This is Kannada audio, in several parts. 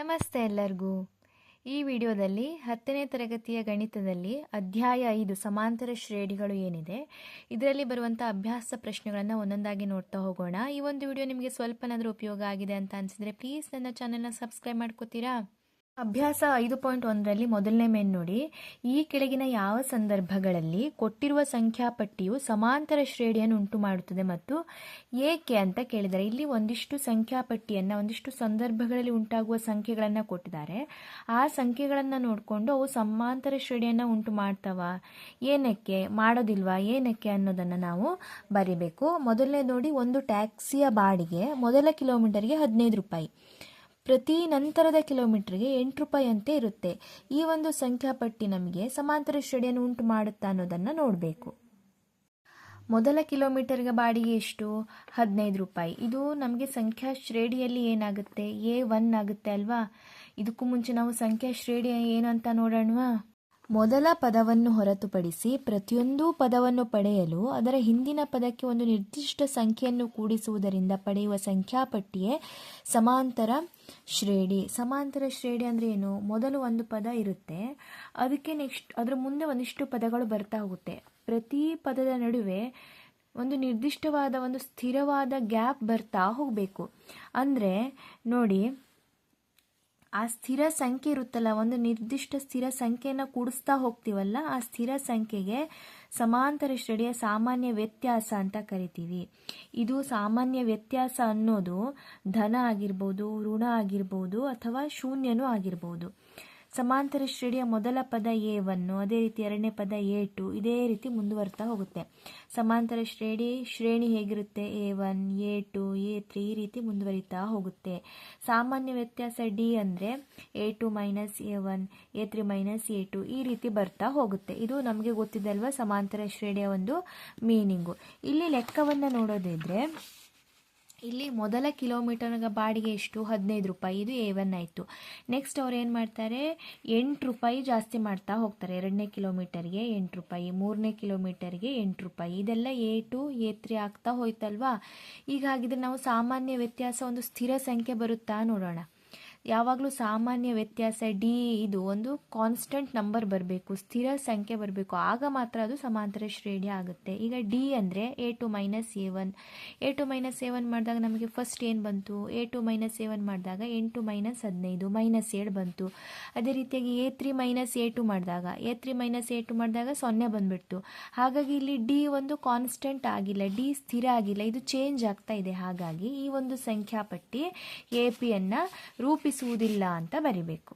ನಮಸ್ತೆ ಎಲ್ಲರಿಗೂ. ಈ ವಿಡಿಯೋದಲ್ಲಿ ಹತ್ತನೇ ತರಗತಿಯ ಗಣಿತದಲ್ಲಿ ಅಧ್ಯಾಯ ಐದು ಸಮಾಂತರ ಶ್ರೇಣಿಗಳು ಏನಿದೆ, ಇದರಲ್ಲಿ ಬರುವಂಥ ಅಭ್ಯಾಸ ಪ್ರಶ್ನೆಗಳನ್ನು ಒಂದೊಂದಾಗಿ ನೋಡ್ತಾ ಹೋಗೋಣ. ಈ ಒಂದು ವಿಡಿಯೋ ನಿಮಗೆ ಸ್ವಲ್ಪನಾದರೂ ಉಪಯೋಗ ಆಗಿದೆ ಅಂತ ಅನಿಸಿದರೆ ಪ್ಲೀಸ್ ನನ್ನ ಚಾನೆಲ್ನ ಸಬ್ಸ್ಕ್ರೈಬ್ ಮಾಡ್ಕೋತೀರಾ? ಅಭ್ಯಾಸ ಐದು ಪಾಯಿಂಟ್ ಒಂದರಲ್ಲಿ ಮೊದಲನೇ ಮೇನ್ ನೋಡಿ. ಈ ಕೆಳಗಿನ ಯಾವ ಸಂದರ್ಭಗಳಲ್ಲಿ ಕೊಟ್ಟಿರುವ ಸಂಖ್ಯಾಪಟ್ಟಿಯು ಸಮಾಂತರ ಶ್ರೇಣಿಯನ್ನು ಉಂಟು ಮಾಡುತ್ತದೆ ಮತ್ತು ಏಕೆ ಅಂತ ಕೇಳಿದರೆ, ಇಲ್ಲಿ ಒಂದಿಷ್ಟು ಸಂಖ್ಯಾಪಟ್ಟಿಯನ್ನು, ಒಂದಿಷ್ಟು ಸಂದರ್ಭಗಳಲ್ಲಿ ಉಂಟಾಗುವ ಸಂಖ್ಯೆಗಳನ್ನು ಕೊಟ್ಟಿದ್ದಾರೆ. ಆ ಸಂಖ್ಯೆಗಳನ್ನು ನೋಡಿಕೊಂಡು ಅವು ಸಮಾಂತರ ಶ್ರೇಣಿಯನ್ನು ಉಂಟು ಮಾಡ್ತಾವ ಏನಕ್ಕೆ, ಮಾಡೋದಿಲ್ವಾ, ಏನಕ್ಕೆ ಅನ್ನೋದನ್ನು ನಾವು ಬರಿಬೇಕು. ಮೊದಲನೇ ನೋಡಿ, ಒಂದು ಟ್ಯಾಕ್ಸಿಯ ಬಾಡಿಗೆ ಮೊದಲ ಕಿಲೋಮೀಟರ್ಗೆ ಹದಿನೈದು ರೂಪಾಯಿ. ಪ್ರತಿ ನಂತರದ ಕಿಲೋಮೀಟರ್ಗೆ ಎಂಟು ರೂಪಾಯಿ ಅಂತೆ ಇರುತ್ತೆ. ಈ ಒಂದು ಸಂಖ್ಯಾಪಟ್ಟಿ ನಮಗೆ ಸಮಾಂತರ ಶ್ರೇಣಿಯನ್ನು ಉಂಟು ಮಾಡುತ್ತಾ ಅನ್ನೋದನ್ನು ನೋಡಬೇಕು. ಮೊದಲ ಕಿಲೋಮೀಟರ್ಗೆ ಬಾಡಿಗೆ ಎಷ್ಟು? ಹದಿನೈದು ರೂಪಾಯಿ. ಇದು ನಮಗೆ ಸಂಖ್ಯಾ ಶ್ರೇಣಿಯಲ್ಲಿ ಏನಾಗುತ್ತೆ? ಎ ಒನ್ ಆಗುತ್ತೆ ಅಲ್ವಾ? ಇದಕ್ಕೂ ಮುಂಚೆ ನಾವು ಸಂಖ್ಯಾ ಶ್ರೇಣಿ ಏನು ಅಂತ ನೋಡೋಣವಾ? ಮೊದಲ ಪದವನ್ನು ಹೊರತುಪಡಿಸಿ ಪ್ರತಿಯೊಂದು ಪದವನ್ನು ಪಡೆಯಲು ಅದರ ಹಿಂದಿನ ಪದಕ್ಕೆ ಒಂದು ನಿರ್ದಿಷ್ಟ ಸಂಖ್ಯೆಯನ್ನು ಕೂಡಿಸುವುದರಿಂದ ಪಡೆಯುವ ಸಂಖ್ಯಾಪಟ್ಟಿಯೇ ಸಮಾಂತರ ಶ್ರೇಣಿ. ಸಮಾಂತರ ಶ್ರೇಣಿ ಅಂದರೆ ಏನು? ಮೊದಲು ಒಂದು ಪದ ಇರುತ್ತೆ. ಅದಕ್ಕೆ ನೆಕ್ಸ್ಟ್ ಅದರ ಮುಂದೆ ಒಂದಿಷ್ಟು ಪದಗಳು ಬರ್ತಾ ಹೋಗುತ್ತೆ. ಪ್ರತಿ ಪದದ ನಡುವೆ ಒಂದು ನಿರ್ದಿಷ್ಟವಾದ, ಒಂದು ಸ್ಥಿರವಾದ ಗ್ಯಾಪ್ ಬರ್ತಾ ಹೋಗಬೇಕು. ಅಂದರೆ ನೋಡಿ ಆ ಸ್ಥಿರ ಸಂಖ್ಯೆ ಇರುತ್ತಲ್ಲ, ಒಂದು ನಿರ್ದಿಷ್ಟ ಸ್ಥಿರ ಸಂಖ್ಯೆಯನ್ನು ಕೂಡಿಸ್ತಾ ಹೋಗ್ತೀವಲ್ಲ, ಆ ಸ್ಥಿರ ಸಂಖ್ಯೆಗೆ ಸಮಾಂತರ ಶ್ರೇಣಿಯ ಸಾಮಾನ್ಯ ವ್ಯತ್ಯಾಸ ಅಂತ ಕರಿತೀವಿ. ಇದು ಸಾಮಾನ್ಯ ವ್ಯತ್ಯಾಸ ಅನ್ನೋದು ಧನ ಆಗಿರ್ಬೋದು, ಋಣ ಆಗಿರ್ಬೋದು ಅಥವಾ ಶೂನ್ಯನೂ ಆಗಿರ್ಬೋದು. ಸಮಾಂತರ ಶ್ರೇಣಿಯ ಮೊದಲ ಪದ ಎ ಒನ್ನು ಅದೇ ರೀತಿ ಎರಡನೇ ಪದ ಎ ಟು ಇದೇ ರೀತಿ ಮುಂದುವರ್ತಾ ಹೋಗುತ್ತೆ. ಸಮಾಂತರ ಶ್ರೇಣಿ ಶ್ರೇಣಿ ಹೇಗಿರುತ್ತೆ? A one, A two, A three ಈ ರೀತಿ ಮುಂದುವರಿತಾ ಹೋಗುತ್ತೆ. ಸಾಮಾನ್ಯ ವ್ಯತ್ಯಾಸ ಡಿ ಅಂದರೆ A two minus A one, A three minus A two ಈ ರೀತಿ ಬರ್ತಾ ಹೋಗುತ್ತೆ. ಇದು ನಮಗೆ ಗೊತ್ತಿದೆ ಸಮಾಂತರ ಶ್ರೇಣಿಯ ಒಂದು ಮೀನಿಂಗು. ಇಲ್ಲಿ ಲೆಕ್ಕವನ್ನು ನೋಡೋದಿದ್ರೆ ಇಲ್ಲಿ ಮೊದಲ ಕಿಲೋಮೀಟರ್ಗೆ ಬಾಡಿಗೆ ಎಷ್ಟು? ಹದಿನೈದು ರೂಪಾಯಿ. ಇದು ಎ ಒನ್ ಆಯಿತು. ನೆಕ್ಸ್ಟ್ ಅವ್ರು ಏನು ಮಾಡ್ತಾರೆ? ಎಂಟು ರೂಪಾಯಿ ಜಾಸ್ತಿ ಮಾಡ್ತಾ ಹೋಗ್ತಾರೆ. ಎರಡನೇ ಕಿಲೋಮೀಟರ್ಗೆ ಎಂಟು ರೂಪಾಯಿ, ಮೂರನೇ ಕಿಲೋಮೀಟರ್ಗೆ ಎಂಟು ರೂಪಾಯಿ. ಇದೆಲ್ಲ ಎ ಟು ಎ ತ್ರೀ ಆಗ್ತಾ ಹೋಯ್ತಲ್ವಾ? ಈಗ ಹಾಗಿದ್ರೆ ನಾವು ಸಾಮಾನ್ಯ ವ್ಯತ್ಯಾಸ ಒಂದು ಸ್ಥಿರ ಸಂಖ್ಯೆ ಬರುತ್ತಾ ನೋಡೋಣ. ಯಾವಾಗಲೂ ಸಾಮಾನ್ಯ ವ್ಯತ್ಯಾಸ ಡಿ ಇದು ಒಂದು ಕಾನ್ಸ್ಟೆಂಟ್ ನಂಬರ್ ಬರಬೇಕು, ಸ್ಥಿರ ಸಂಖ್ಯೆ ಬರಬೇಕು. ಆಗ ಮಾತ್ರ ಅದು ಸಮಾಂತರ ಶ್ರೇಣಿ ಆಗುತ್ತೆ. ಈಗ ಡಿ ಅಂದರೆ A two minus A one A two minus A one ಮಾಡಿದಾಗ ನಮಗೆ ಫಸ್ಟ್ ಏನು ಬಂತು? A two minus A one ಮಾಡಿದಾಗ ಎಂಟು ಮೈನಸ್ ಹದಿನೈದು ಮೈನಸ್ ಏಳು ಬಂತು. ಅದೇ ರೀತಿಯಾಗಿ A three minus A two ಮಾಡಿದಾಗ A three minus A two ಮಾಡಿದಾಗ ಸೊನ್ನೆ ಬಂದುಬಿಡ್ತು. ಹಾಗಾಗಿ ಇಲ್ಲಿ ಡಿ ಒಂದು ಕಾನ್ಸ್ಟೆಂಟ್ ಆಗಿಲ್ಲ ಡಿ ಸ್ಥಿರ ಆಗಿಲ್ಲ. ಇದು ಚೇಂಜ್ ಆಗ್ತಾ ಇದೆ. ಹಾಗಾಗಿ ಈ ಒಂದು ಸಂಖ್ಯಾಪಟ್ಟಿ ಎ ಪಿಯನ್ನು ರೂಪಿಸುವುದಿಲ್ಲ ಅಂತ ಬರಿಬೇಕು.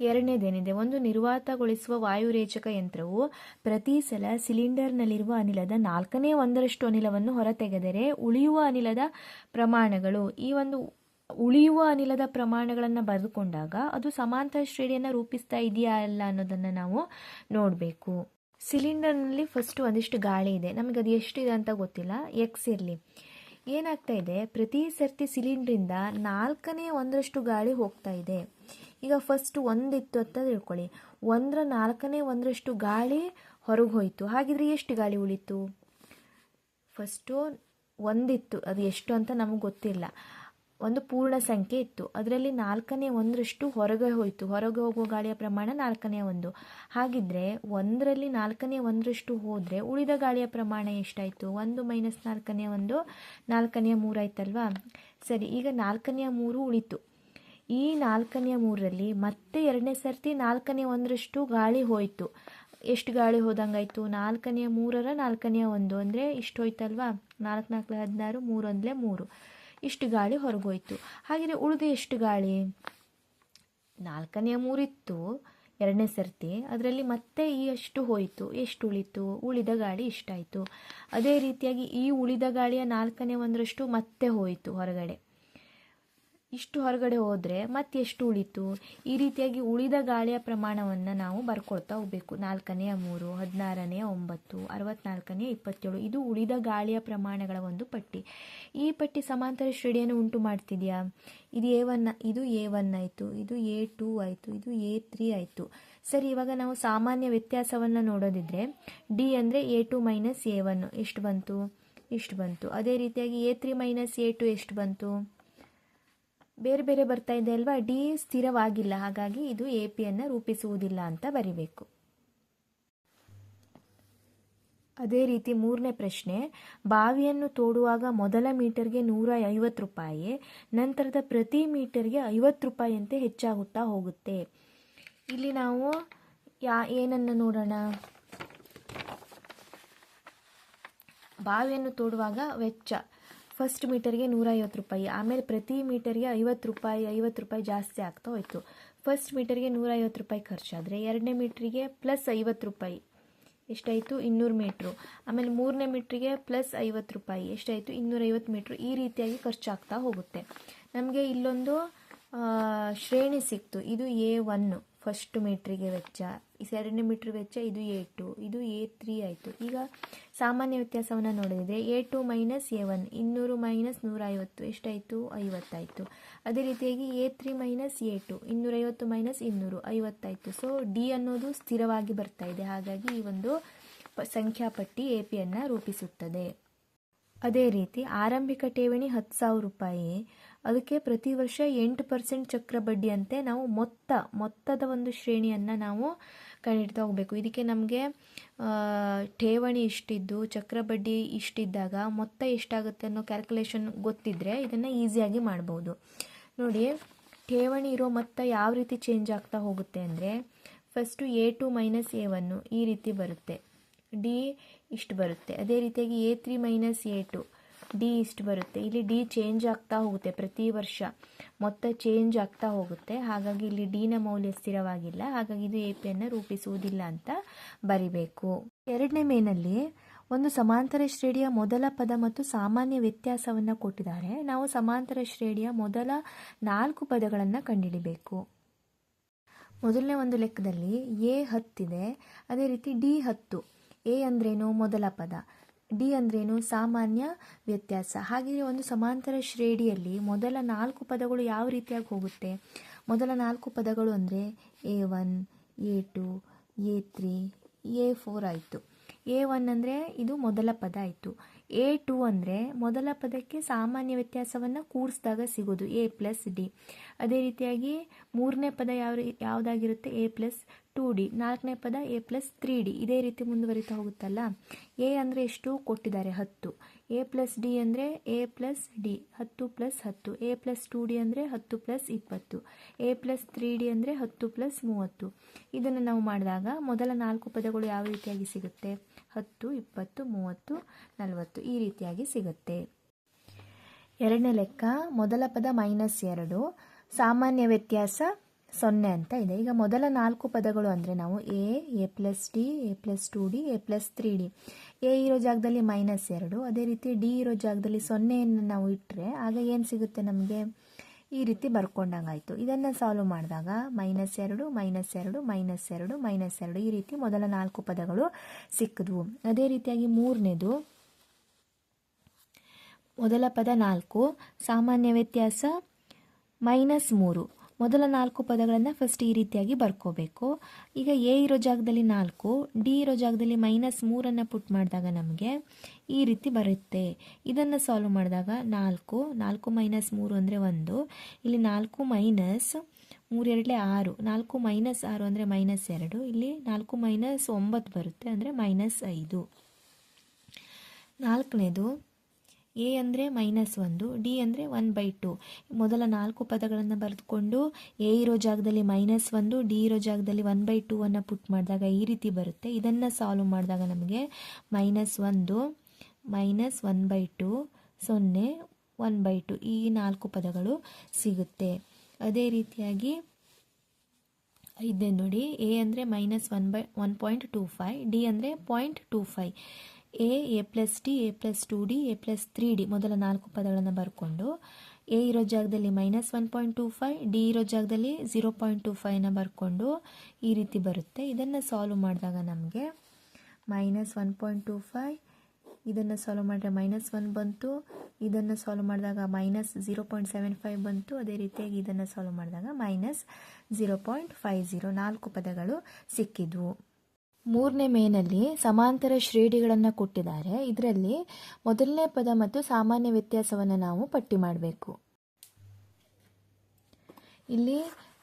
ಎರಡನೇದೇನಿದೆ ಒಂದು ನಿರ್ವಾತಗೊಳಿಸುವ ವಾಯುರೇಚಕ ಯಂತ್ರವು ಪ್ರತಿ ಸಲ ಸಿಲಿಂಡರ್ನಲ್ಲಿರುವ ಅನಿಲದ ನಾಲ್ಕನೇ ಒಂದರಷ್ಟು ಅನಿಲವನ್ನು ಹೊರತೆಗೆದರೆ ಉಳಿಯುವ ಅನಿಲದ ಪ್ರಮಾಣಗಳು, ಈ ಒಂದು ಉಳಿಯುವ ಅನಿಲದ ಪ್ರಮಾಣಗಳನ್ನು ಬರೆದುಕೊಂಡಾಗ ಅದು ಸಮಾಂತರ ಶ್ರೇಣಿಯನ್ನು ರೂಪಿಸ್ತಾ ಇದೆಯಾ ಅಲ್ಲ ಅನ್ನೋದನ್ನು ನಾವು ನೋಡಬೇಕು. ಸಿಲಿಂಡರ್ನಲ್ಲಿ ಫಸ್ಟು ಒಂದಿಷ್ಟು ಗಾಳಿ ಇದೆ. ನಮಗೆ ಅದು ಎಷ್ಟಿದೆ ಅಂತ ಗೊತ್ತಿಲ್ಲ. ಎಕ್ಸ್ ಇರಲಿ. ಏನಾಗ್ತಾ ಇದೆ? ಪ್ರತಿ ಸರ್ತಿ ಸಿಲಿಂಡ್ರಿಂದ ನಾಲ್ಕನೇ ಒಂದರಷ್ಟು ಗಾಳಿ ಹೋಗ್ತಾ ಇದೆ. ಈಗ ಫಸ್ಟ್ ಒಂದಿತ್ತು ಅಂತ ತಿಳ್ಕೊಳ್ಳಿ. ಒಂದರ ನಾಲ್ಕನೇ ಒಂದರಷ್ಟು ಗಾಳಿ ಹೊರಗೆ ಹೋಯಿತು ಹಾಗಿದ್ರೆ ಎಷ್ಟು ಗಾಳಿ ಉಳಿತು? ಫಸ್ಟು ಒಂದಿತ್ತು. ಅದು ಎಷ್ಟು ಅಂತ ನಮಗೆ ಗೊತ್ತಿಲ್ಲ. ಒಂದು ಪೂರ್ಣ ಸಂಖ್ಯೆ ಇತ್ತು. ಅದರಲ್ಲಿ ನಾಲ್ಕನೇ ಒಂದರಷ್ಟು ಹೊರಗೆ ಹೋಯಿತು. ಹೊರಗೆ ಹೋಗುವ ಗಾಳಿಯ ಪ್ರಮಾಣ ನಾಲ್ಕನೇ ಒಂದು. ಹಾಗಿದ್ರೆ ಒಂದರಲ್ಲಿ ನಾಲ್ಕನೇ ಒಂದರಷ್ಟು ಹೋದರೆ ಉಳಿದ ಗಾಳಿಯ ಪ್ರಮಾಣ ಎಷ್ಟಾಯಿತು? ಒಂದು ಮೈನಸ್ ನಾಲ್ಕನೇ ಒಂದು ನಾಲ್ಕನೆಯ ಮೂರಾಯ್ತಲ್ವಾ ಸರಿ, ಈಗ ನಾಲ್ಕನೆಯ ಮೂರು ಉಳಿತು. ಈ ನಾಲ್ಕನೆಯ ಮೂರರಲ್ಲಿ ಮತ್ತೆ ಎರಡನೇ ಸರ್ತಿ ನಾಲ್ಕನೇ ಒಂದರಷ್ಟು ಗಾಳಿ ಹೋಯಿತು. ಎಷ್ಟು ಗಾಳಿ ಹೋದಂಗಾಯಿತು? ನಾಲ್ಕನೆಯ ಮೂರರ ನಾಲ್ಕನೆಯ ಒಂದು. ಅಂದರೆ ಇಷ್ಟು ಹೋಯ್ತಲ್ವಾ? ನಾಲ್ಕು ನಾಲ್ಕು, ಹದಿನಾರು, ಮೂರು ಒಂದಲೇ ಮೂರು. ಇಷ್ಟು ಗಾಳಿ ಹೊರಗೋಯ್ತು. ಹಾಗೆಯೇ ಉಳಿದ ಎಷ್ಟು ಗಾಳಿ? ನಾಲ್ಕನೆಯ ಮೂರಿತ್ತು, ಎರಡನೇ ಸರ್ತಿ. ಅದರಲ್ಲಿ ಮತ್ತೆ ಈ ಅಷ್ಟು ಹೋಯಿತು, ಎಷ್ಟು ಉಳಿತು? ಉಳಿದ ಗಾಳಿ ಇಷ್ಟಾಯಿತು ಅದೇ ರೀತಿಯಾಗಿ ಈ ಉಳಿದ ಗಾಳಿಯ ನಾಲ್ಕನೇ ಒಂದರಷ್ಟು ಮತ್ತೆ ಹೋಯಿತು ಹೊರಗಡೆ. ಇಷ್ಟು ಹೊರಗಡೆ ಹೋದರೆ ಮತ್ತೆ ಎಷ್ಟು ಉಳಿತು? ಈ ರೀತಿಯಾಗಿ ಉಳಿದ ಗಾಳಿಯ ಪ್ರಮಾಣವನ್ನು ನಾವು ಬರ್ಕೊಳ್ತಾ ಹೋಗಬೇಕು. ನಾಲ್ಕನೆಯ ಮೂರು, ಹದಿನಾರನೆಯ ಒಂಬತ್ತು, ಅರವತ್ನಾಲ್ಕನೆಯ ಇಪ್ಪತ್ತೇಳು. ಇದು ಉಳಿದ ಗಾಳಿಯ ಪ್ರಮಾಣಗಳ ಒಂದು ಪಟ್ಟಿ. ಈ ಪಟ್ಟಿ ಸಮಾಂತರ ಶ್ರೇಣಿಯನ್ನು ಉಂಟು ಮಾಡ್ತಿದೆಯಾ? ಇದು ಎ ಒನ್ ಇದು ಎ ಒನ್ ಆಯಿತು, ಇದು ಎ ಟೂ ಆಯಿತು, ಇದು ಎ ತ್ರೀ ಆಯಿತು. ಸರಿ, ಇವಾಗ ನಾವು ಸಾಮಾನ್ಯ ವ್ಯತ್ಯಾಸವನ್ನು ನೋಡೋದಿದ್ರೆ ಡಿ ಅಂದರೆ A two minus A one ಎಷ್ಟು ಬಂತು? ಇಷ್ಟು ಬಂತು? ಅದೇ ರೀತಿಯಾಗಿ A three minus A two ಎಷ್ಟು ಬಂತು? ಬೇರೆ ಬೇರೆ ಬರ್ತಾ ಇದೆ ಅಲ್ವಾ? ಡಿ ಸ್ಥಿರವಾಗಿಲ್ಲ. ಹಾಗಾಗಿ ಇದು ಎ ಪಿಯನ್ನು ರೂಪಿಸುವುದಿಲ್ಲ ಅಂತ ಬರಿಬೇಕು. ಅದೇ ರೀತಿ ಮೂರನೇ ಪ್ರಶ್ನೆ, ಬಾವಿಯನ್ನು ತೋಡುವಾಗ ಮೊದಲ ಮೀಟರ್ಗೆ ನೂರ ಐವತ್ತು ರೂಪಾಯಿ, ನಂತರದ ಪ್ರತಿ ಮೀಟರ್ಗೆ ಐವತ್ತು ರೂಪಾಯಿಯಂತೆ ಹೆಚ್ಚಾಗುತ್ತಾ ಹೋಗುತ್ತೆ. ಇಲ್ಲಿ ನಾವು ಯಾ, ಏನನ್ನು ನೋಡೋಣ? ಬಾವಿಯನ್ನು ತೋಡುವಾಗ ವೆಚ್ಚ. ಫಸ್ಟ್ ಮೀಟರ್ಗೆ ನೂರ ಐವತ್ತು ರೂಪಾಯಿ, ಆಮೇಲೆ ಪ್ರತಿ ಮೀಟರ್ಗೆ ಐವತ್ತು ರೂಪಾಯಿ ಐವತ್ತು ರೂಪಾಯಿ ಜಾಸ್ತಿ ಆಗ್ತಾ ಹೋಯಿತು. ಫಸ್ಟ್ ಮೀಟರ್ಗೆ ನೂರ ಐವತ್ತು ರೂಪಾಯಿ ಖರ್ಚಾದರೆ ಎರಡನೇ ಮೀಟ್ರಿಗೆ ಪ್ಲಸ್ ಐವತ್ತು ರೂಪಾಯಿ. ಎಷ್ಟಾಯಿತು? ಇನ್ನೂರು ಮೀಟ್ರು ಆಮೇಲೆ ಮೂರನೇ ಮೀಟ್ರಿಗೆ ಪ್ಲಸ್ ಐವತ್ತು ರೂಪಾಯಿ. ಎಷ್ಟಾಯಿತು? ಇನ್ನೂರೈವತ್ತು ಮೀಟ್ರು ಈ ರೀತಿಯಾಗಿ ಖರ್ಚಾಗ್ತಾ ಹೋಗುತ್ತೆ. ನಮಗೆ ಇಲ್ಲೊಂದು ಶ್ರೇಣಿ ಸಿಕ್ತು. ಇದು ಎ ಒನ್ನು ಫಸ್ಟ್ ಮೀಟ್ರಿಗೆ ವೆಚ್ಚ, ಈ ಎರಡನೇ ಮೀಟ್ರ್ ವೆಚ್ಚ ಇದು ಎ ಟು ಇದು ಎ ತ್ರೀ ಆಯಿತು. ಈಗ ಸಾಮಾನ್ಯ ವ್ಯತ್ಯಾಸವನ್ನು ನೋಡಿದರೆ A two minus A one ಇನ್ನೂರು ಮೈನಸ್ ನೂರೈವತ್ತು, ಎಷ್ಟಾಯಿತು? ಐವತ್ತಾಯಿತು. ಅದೇ ರೀತಿಯಾಗಿ A three minus A two ಇನ್ನೂರೈವತ್ತು ಮೈನಸ್ ಇನ್ನೂರು, ಐವತ್ತಾಯಿತು. ಸೊ ಡಿ ಅನ್ನೋದು ಸ್ಥಿರವಾಗಿ ಬರ್ತಾ ಇದೆ. ಹಾಗಾಗಿ ಈ ಒಂದು ಸಂಖ್ಯಾಪಟ್ಟಿ ಎ ಪಿಯನ್ನು ರೂಪಿಸುತ್ತದೆ. ಅದೇ ರೀತಿ ಆರಂಭಿಕ ಠೇವಣಿ ಹತ್ತು ಸಾವಿರ ರೂಪಾಯಿ ಅದಕ್ಕೆ ಪ್ರತಿ ವರ್ಷ ಎಂಟು ಪರ್ಸೆಂಟ್ ಚಕ್ರ ಬಡ್ಡಿಯಂತೆ ನಾವು ಮೊತ್ತ, ಮೊತ್ತದ ಒಂದು ಶ್ರೇಣಿಯನ್ನು ನಾವು ಕಂಡಿಡ್ತಾ ಹೋಗಬೇಕು. ಇದಕ್ಕೆ ನಮಗೆ ಠೇವಣಿ ಇಷ್ಟಿದ್ದು ಚಕ್ರ ಬಡ್ಡಿ ಇಷ್ಟಿದ್ದಾಗ ಮೊತ್ತ ಎಷ್ಟಾಗುತ್ತೆ ಅನ್ನೋ ಕ್ಯಾಲ್ಕುಲೇಷನ್ ಗೊತ್ತಿದ್ದರೆ ಇದನ್ನು ಈಸಿಯಾಗಿ ಮಾಡ್ಬೋದು. ನೋಡಿ, ಠೇವಣಿ ಇರೋ ಮೊತ್ತ ಯಾವ ರೀತಿ ಚೇಂಜ್ ಆಗ್ತಾ ಹೋಗುತ್ತೆ ಅಂದರೆ first A two minus A one ಈ ರೀತಿ ಬರುತ್ತೆ. ಡಿ ಇಷ್ಟು ಬರುತ್ತೆ. ಅದೇ ರೀತಿಯಾಗಿ A three minus A two D ಇಷ್ಟು ಬರುತ್ತೆ. ಇಲ್ಲಿ ಡಿ ಚೇಂಜ್ ಆಗ್ತಾ ಹೋಗುತ್ತೆ ಪ್ರತಿ ವರ್ಷ. ಮೊತ್ತ ಚೇಂಜ್ ಆಗ್ತಾ ಹೋಗುತ್ತೆ. ಹಾಗಾಗಿ ಇಲ್ಲಿ ಡಿನ ಮೌಲ್ಯ ಸ್ಥಿರವಾಗಿಲ್ಲ. ಹಾಗಾಗಿ ಇದು ಎ ಪಿಯನ್ನು ರೂಪಿಸುವುದಿಲ್ಲ ಅಂತ ಬರಿಬೇಕು. ಎರಡನೇ ಮೇನಲ್ಲಿ ಒಂದು ಸಮಾಂತರ ಶ್ರೇಣಿಯ ಮೊದಲ ಪದ ಮತ್ತು ಸಾಮಾನ್ಯ ವ್ಯತ್ಯಾಸವನ್ನು ಕೊಟ್ಟಿದ್ದಾರೆ. ನಾವು ಸಮಾಂತರ ಶ್ರೇಣಿಯ ಮೊದಲ ನಾಲ್ಕು ಪದಗಳನ್ನು ಕಂಡಿಡಿಬೇಕು ಮೊದಲನೇ ಒಂದು ಲೆಕ್ಕದಲ್ಲಿ ಎ ಹತ್ತಿದೆ. ಅದೇ ರೀತಿ ಡಿ ಹತ್ತು. ಎ ಅಂದ್ರೇನು? ಮೊದಲ ಪದ. ಡಿ ಅಂದ್ರೇನು? ಸಾಮಾನ್ಯ ವ್ಯತ್ಯಾಸ. ಹಾಗೆಯೇ ಒಂದು ಸಮಾಂತರ ಶ್ರೇಣಿಯಲ್ಲಿ ಮೊದಲ ನಾಲ್ಕು ಪದಗಳು ಯಾವ ರೀತಿಯಾಗಿ ಹೋಗುತ್ತೆ? ಮೊದಲ ನಾಲ್ಕು ಪದಗಳು ಅಂದರೆ A one A two A three A four ಆಯಿತು. ಎ ಒನ್ ಅಂದರೆ ಇದು ಮೊದಲ ಪದ ಆಯಿತು. ಎ ಟು ಅಂದರೆ ಮೊದಲ ಪದಕ್ಕೆ ಸಾಮಾನ್ಯ ವ್ಯತ್ಯಾಸವನ್ನು ಕೂಡಿಸಿದಾಗ ಸಿಗೋದು. ಎ ಪ್ಲಸ್ ಡಿ ಅದೇ ರೀತಿಯಾಗಿ ಮೂರನೇ ಪದ ಯಾವ ಯಾವುದಾಗಿರುತ್ತೆ? ಎ ಪ್ಲಸ್ ಟು ಡಿ ನಾಲ್ಕನೇ ಪದ ಎ ಪ್ಲಸ್ ತ್ರೀ ಡಿ. ಇದೇ ರೀತಿ ಮುಂದುವರಿತಾ ಹೋಗುತ್ತಲ್ಲ? ಎ ಅಂದರೆ ಎಷ್ಟು? ಕೊಟ್ಟಿದ್ದಾರೆ ಹತ್ತು. ಎ ಪ್ಲಸ್ ಡಿ ಅಂದರೆ ಎ ಪ್ಲಸ್ ಡಿ, ಹತ್ತು ಪ್ಲಸ್ ಹತ್ತು. ಎ ಪ್ಲಸ್ ಟು ಡಿ ಅಂದರೆ ಹತ್ತು ಪ್ಲಸ್ ಇಪ್ಪತ್ತು. ಎ ಪ್ಲಸ್ ತ್ರೀ ಡಿ ಅಂದರೆ ಹತ್ತು ಪ್ಲಸ್ ಮೂವತ್ತು. ಇದನ್ನು ನಾವು ಮಾಡಿದಾಗ ಮೊದಲ ನಾಲ್ಕು ಪದಗಳು ಯಾವ ರೀತಿಯಾಗಿ ಸಿಗುತ್ತೆ? ಹತ್ತು, ಇಪ್ಪತ್ತು, ಮೂವತ್ತು, ನಲವತ್ತು. ಈ ರೀತಿಯಾಗಿ ಸಿಗುತ್ತೆ. ಎರಡನೇ ಲೆಕ್ಕ, ಮೊದಲ ಪದ ಮೈನಸ್ ಎರಡು. ಸಾಮಾನ್ಯ ವ್ಯತ್ಯಾಸ ಸೊನ್ನೆ ಅಂತ ಇದೆ. ಈಗ ಮೊದಲ ನಾಲ್ಕು ಪದಗಳು ಅಂದರೆ ನಾವು A A plus D A plus two D A plus three D A ಇರೋ ಜಾಗದಲ್ಲಿ ಮೈನಸ್ ಎರಡು. ಅದೇ ರೀತಿ ಡಿ ಇರೋ ಜಾಗದಲ್ಲಿ ಸೊನ್ನೆಯನ್ನು ನಾವು ಇಟ್ಟರೆ ಆಗ ಏನು ಸಿಗುತ್ತೆ ನಮಗೆ? ಈ ರೀತಿ ಬರ್ಕೊಂಡಂಗಾಯಿತು ಇದನ್ನು ಸಾಲ್ವ್ ಮಾಡಿದಾಗ ಮೈನಸ್ ಎರಡು ಮೈನಸ್ ಎರಡು ಮೈನಸ್ ಎರಡು ಮೈನಸ್ ಎರಡು ಈ ರೀತಿ ಮೊದಲ ನಾಲ್ಕು ಪದಗಳು ಸಿಕ್ಕಿದ್ವು. ಅದೇ ರೀತಿಯಾಗಿ ಮೂರನೇದು. ಮೊದಲ ಪದ ನಾಲ್ಕು. ಸಾಮಾನ್ಯ ವ್ಯತ್ಯಾಸ ಮೈನಸ್ ಮೂರು. ಮೊದಲ ನಾಲ್ಕು ಪದಗಳನ್ನು ಫಸ್ಟ್ ಈ ರೀತಿಯಾಗಿ ಬರ್ಕೋಬೇಕು. ಈಗ ಎ ಇರೋ ಜಾಗದಲ್ಲಿ ನಾಲ್ಕು, ಡಿ ಇರೋ ಜಾಗದಲ್ಲಿ ಮೈನಸ್ ಮೂರನ್ನು ಪುಟ್ ಮಾಡಿದಾಗ ನಮಗೆ ಈ ರೀತಿ ಬರುತ್ತೆ. ಇದನ್ನು ಸಾಲ್ವ್ ಮಾಡಿದಾಗ ನಾಲ್ಕು ನಾಲ್ಕು ಮೈನಸ್ ಮೂರು ಅಂದರೆ ಒಂದು. ಇಲ್ಲಿ ನಾಲ್ಕು ಮೈನಸ್ ಮೂರೆರಡಲೆ ಆರು, ನಾಲ್ಕು ಮೈನಸ್ ಆರು ಅಂದರೆ ಮೈನಸ್ ಎರಡು, ಇಲ್ಲಿ ನಾಲ್ಕು ಮೈನಸ್ ಒಂಬತ್ತು ಬರುತ್ತೆ ಅಂದರೆ ಮೈನಸ್ ಐದು. ನಾಲ್ಕನೇದು ಎ ಅಂದರೆ ಮೈನಸ್ ಒಂದು ಡಿ ಅಂದರೆ ಒನ್ ಬೈ ಟು ಮೊದಲ ನಾಲ್ಕು ಪದಗಳನ್ನು ಬರೆದುಕೊಂಡು ಎ ಇರೋ ಜಾಗದಲ್ಲಿ ಮೈನಸ್ ಒಂದು ಡಿ ಇರೋ ಜಾಗದಲ್ಲಿ ಒನ್ ಬೈ ಟೂ ಅನ್ನು ಪುಟ್ ಮಾಡಿದಾಗ ಈ ರೀತಿ ಬರುತ್ತೆ. ಇದನ್ನು ಸಾಲ್ವ್ ಮಾಡಿದಾಗ ನಮಗೆ ಮೈನಸ್ ಒಂದು ಮೈನಸ್ ಒನ್ ಬೈ ಟು ಸೊನ್ನೆ ಒನ್ ಬೈ ಟು ಈ ನಾಲ್ಕು ಪದಗಳು ಸಿಗುತ್ತೆ. ಅದೇ ರೀತಿಯಾಗಿ ಇದೆ ನೋಡಿ ಎ ಅಂದರೆ minus one by one point two five D ಅಂದರೆ point two five A A plus D, A plus two D, A plus three D ಮೊದಲ ನಾಲ್ಕು ಪದಗಳನ್ನು ಬರ್ಕೊಂಡು ಎ ಇರೋ ಜಾಗದಲ್ಲಿ minus one point two five, D ಇರೋ ಜಾಗದಲ್ಲಿ ಝೀರೋ ಪಾಯಿಂಟ್ ಟು ಫೈವ್ನ ಬರ್ಕೊಂಡು ಈ ರೀತಿ ಬರುತ್ತೆ. ಇದನ್ನು ಸಾಲ್ವ್ ಮಾಡಿದಾಗ ನಮಗೆ minus one point two five ಇದನ್ನು ಸಾಲ್ವ್ ಮಾಡಿದ್ರೆ ಮೈನಸ್ ಒನ್ ಬಂತು. ಇದನ್ನು ಸಾಲ್ವ್ ಮಾಡಿದಾಗ minus zero point seven five ಬಂತು. ಅದೇ ರೀತಿಯಾಗಿ ಇದನ್ನು ಸಾಲ್ವ್ ಮಾಡಿದಾಗ minus zero point five zero ನಾಲ್ಕು ಪದಗಳು ಸಿಕ್ಕಿದ್ವು. ಮೂರನೇ ಮೇನಲ್ಲಿ ಸಮಾಂತರ ಶ್ರೇಣಿಗಳನ್ನು ಕೊಟ್ಟಿದ್ದಾರೆ. ಇದರಲ್ಲಿ ಮೊದಲನೇ ಪದ ಮತ್ತು ಸಾಮಾನ್ಯ ವ್ಯತ್ಯಾಸವನ್ನು ನಾವು ಪಟ್ಟಿ ಮಾಡಬೇಕು. ಇಲ್ಲಿ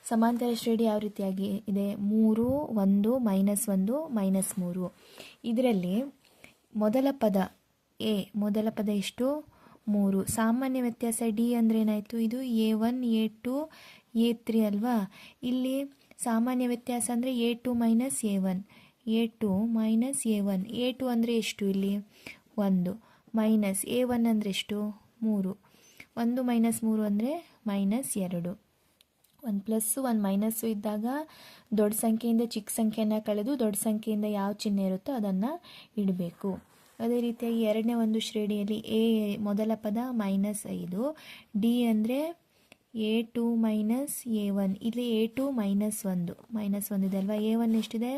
ಸಮಾಂತರ ಶ್ರೇಣಿ ಯಾವ ರೀತಿಯಾಗಿ ಇದೆ? ಮೂರು, ಒಂದು, ಮೈನಸ್ ಒಂದು, ಮೈನಸ್ ಮೂರು. ಇದರಲ್ಲಿ ಮೊದಲ ಪದ ಎ, ಮೊದಲ ಪದ ಎಷ್ಟು? ಮೂರು. ಸಾಮಾನ್ಯ ವ್ಯತ್ಯಾಸ ಡಿ ಅಂದರೆ ಏನಾಯಿತು? ಇದು A one, A two, A three ಅಲ್ವಾ? ಇಲ್ಲಿ ಸಾಮಾನ್ಯ ವ್ಯತ್ಯಾಸ ಅಂದರೆ A two minus A one. A two minus A one. A two ಅಂದರೆ ಎಷ್ಟು ಇಲ್ಲಿ? ಒಂದು. ಮೈನಸ್ ಎ ಒನ್ ಅಂದರೆ ಎಷ್ಟು? ಮೂರು. ಒಂದು ಮೈನಸ್ ಮೂರು ಅಂದರೆ ಮೈನಸ್ ಎರಡು. ಒಂದು ಪ್ಲಸ್ಸು ಒಂದು ಮೈನಸ್ಸು ಇದ್ದಾಗ ದೊಡ್ಡ ಸಂಖ್ಯೆಯಿಂದ ಚಿಕ್ಕ ಸಂಖ್ಯೆಯನ್ನು ಕಳೆದು ದೊಡ್ಡ ಸಂಖ್ಯೆಯಿಂದ ಯಾವ ಚಿಹ್ನೆ ಇರುತ್ತೋ ಅದನ್ನು ಇಡಬೇಕು. ಅದೇ ರೀತಿಯಾಗಿ ಎರಡನೇ ಒಂದು ಶ್ರೇಣಿಯಲ್ಲಿ ಎ ಮೊದಲ ಪದ ಮೈನಸ್ ಐದು. ಡಿ ಅಂದರೆ A two minus A one. ಇಲ್ಲಿ ಎ ಟು ಮೈನಸ್ ಒಂದು. ಮೈನಸ್ ಒಂದಿದೆ ಅಲ್ವಾ? ಎ ಒನ್ ಎಷ್ಟಿದೆ?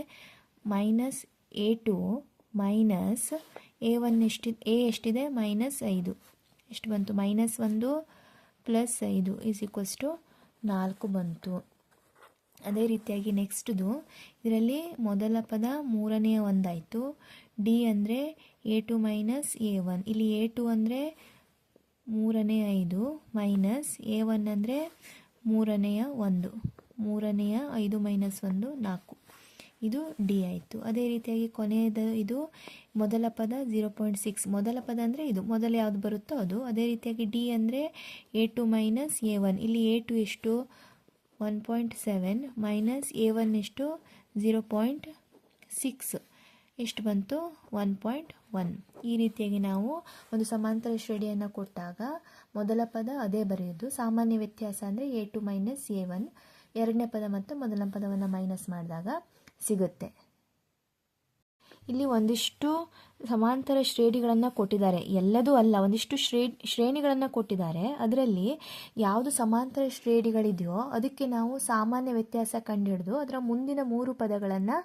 Minus A two minus A one ಎಷ್ಟು, ಎ ಎಷ್ಟಿದೆ? ಮೈನಸ್ ಐದು. ಎಷ್ಟು ಬಂತು? ಮೈನಸ್ ಒಂದು ಪ್ಲಸ್ ಐದು ಈಸ್ ಈಕ್ವಲ್ಸ್ ಟು ನಾಲ್ಕು ಬಂತು. ಅದೇ ರೀತಿಯಾಗಿ ನೆಕ್ಸ್ಟ್ದು, ಇದರಲ್ಲಿ ಮೊದಲ ಪದ ಮೂರನೆಯ ಒಂದಾಯಿತು. ಡಿ ಅಂದರೆ A two minus A one. ಇಲ್ಲಿ ಎ ಟು ಅಂದರೆ ಮೂರನೇ ಐದು, ಮೈನಸ್ ಎ ಒನ್ ಅಂದರೆ ಮೂರನೆಯ ಒಂದು. ಮೂರನೆಯ ಐದು ಮೈನಸ್ ಒಂದು ನಾಲ್ಕು. ಇದು ಡಿ ಆಯಿತು. ಅದೇ ರೀತಿಯಾಗಿ ಕೊನೆಯದು ಇದು ಮೊದಲ ಪದ ಝೀರೋ ಪಾಯಿಂಟ್ ಸಿಕ್ಸ್ ಮೊದಲ ಪದ ಅಂದರೆ ಇದು. ಮೊದಲು ಯಾವುದು ಬರುತ್ತೋ ಅದು. ಅದೇ ರೀತಿಯಾಗಿ ಡಿ ಅಂದರೆ A two minus A one ಇಲ್ಲಿ ಎ ಟು ಎಷ್ಟು? One point seven minus A one ಎಷ್ಟು? ಜೀರೋ ಪಾಯಿಂಟ್ ಸಿಕ್ಸ್ ಎಷ್ಟು ಬಂತು? ಒನ್ ಪಾಯಿಂಟ್ ಒನ್ ಈ ರೀತಿಯಾಗಿ ನಾವು ಒಂದು ಸಮಾಂತರ ಶ್ರೇಣಿಯನ್ನು ಕೊಟ್ಟಾಗ ಮೊದಲ ಪದ ಅದೇ ಬರೆಯೋದು. ಸಾಮಾನ್ಯ ವ್ಯತ್ಯಾಸ ಅಂದರೆ a two minus a one ಎರಡನೇ ಪದ ಮತ್ತು ಮೊದಲ ಪದವನ್ನು ಮೈನಸ್ ಮಾಡಿದಾಗ ಸಿಗುತ್ತೆ. ಇಲ್ಲಿ ಒಂದಿಷ್ಟು ಸಮಾಂತರ ಶ್ರೇಣಿಗಳನ್ನು ಕೊಟ್ಟಿದ್ದಾರೆ. ಎಲ್ಲದೂ ಅಲ್ಲ, ಒಂದಿಷ್ಟು ಶ್ರೇ, ಶ್ರೇಣಿಗಳನ್ನು ಕೊಟ್ಟಿದ್ದಾರೆ. ಅದರಲ್ಲಿ ಯಾವುದು ಸಮಾಂತರ ಶ್ರೇಣಿಗಳಿದೆಯೋ ಅದಕ್ಕೆ ನಾವು ಸಾಮಾನ್ಯ ವ್ಯತ್ಯಾಸ ಕಂಡುಹಿಡಿದು ಅದರ ಮುಂದಿನ ಮೂರು ಪದಗಳನ್ನು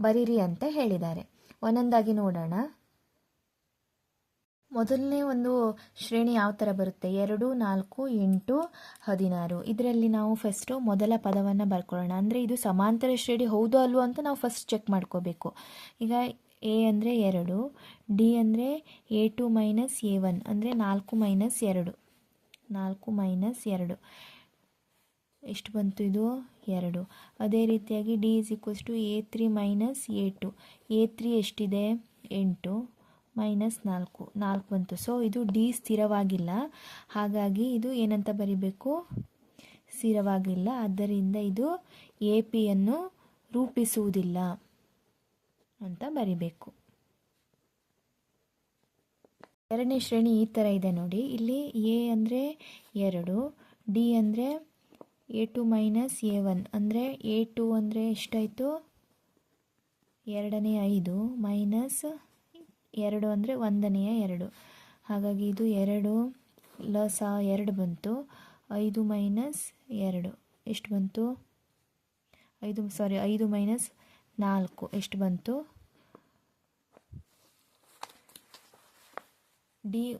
ಬರೀರಿ ಅಂತ ಹೇಳಿದ್ದಾರೆ. ಒಂದೊಂದಾಗಿ ನೋಡೋಣ. ಮೊದಲನೇ ಒಂದು ಶ್ರೇಣಿ ಯಾವ ಥರ ಬರುತ್ತೆ? ಎರಡು, ನಾಲ್ಕು, ಎಂಟು, ಹದಿನಾರು. ಇದರಲ್ಲಿ ನಾವು ಫಸ್ಟು ಮೊದಲ ಪದವನ್ನು ಬರ್ಕೊಳ್ಳೋಣ. ಅಂದರೆ ಇದು ಸಮಾಂತರ ಶ್ರೇಣಿ ಹೌದೋ ಅಲ್ವೋ ಅಂತ ನಾವು ಫಸ್ಟ್ ಚೆಕ್ ಮಾಡ್ಕೋಬೇಕು. ಈಗ ಎ ಅಂದರೆ ಎರಡು ಡಿ ಅಂದರೆ a two minus a one ಅಂದರೆ ನಾಲ್ಕು ಮೈನಸ್ ಎರಡು. ನಾಲ್ಕು ಮೈನಸ್ ಎರಡು. ಎಷ್ಟು ಬಂತು ಇದು? ಎರಡು. ಅದೇ ರೀತಿಯಾಗಿ d is equals to a three minus a two a three ಎಷ್ಟಿದೆ? ಎಂಟು. ಮೈನಸ್ ನಾಲ್ಕು ನಾಲ್ಕು ಬಂತು ಸೊ ಇದು ಡಿ ಸ್ಥಿರವಾಗಿಲ್ಲ. ಹಾಗಾಗಿ ಇದು ಏನಂತ ಬರಿಬೇಕು? ಸ್ಥಿರವಾಗಿಲ್ಲ. ಆದ್ದರಿಂದ ಇದು ಎ ಪಿಯನ್ನು ರೂಪಿಸುವುದಿಲ್ಲ ಅಂತ ಬರಿಬೇಕು. ಎರಡನೇ ಶ್ರೇಣಿ ಈ ಥರ ಇದೆ ನೋಡಿ. ಇಲ್ಲಿ ಎ ಅಂದರೆ ಎರಡು ಡಿ ಅಂದರೆ a two minus a one ಅಂದರೆ ಎ ಟು ಅಂದರೆ ಎಷ್ಟಾಯಿತು? ಎರಡನೇ ಐದು ಮೈನಸ್ ಎರಡು ಅಂದರೆ ಒಂದನೆಯ ಎರಡು. ಹಾಗಾಗಿ ಇದು ಎರಡು ಲಸ ಎರಡು ಬಂತು. ಐದು ಮೈನಸ್ ಎರಡು. ಎಷ್ಟು ಬಂತು? ಐದು ಸಾರಿ ಐದು ಮೈನಸ್ ನಾಲ್ಕು. ಎಷ್ಟು ಬಂತು? ಡಿ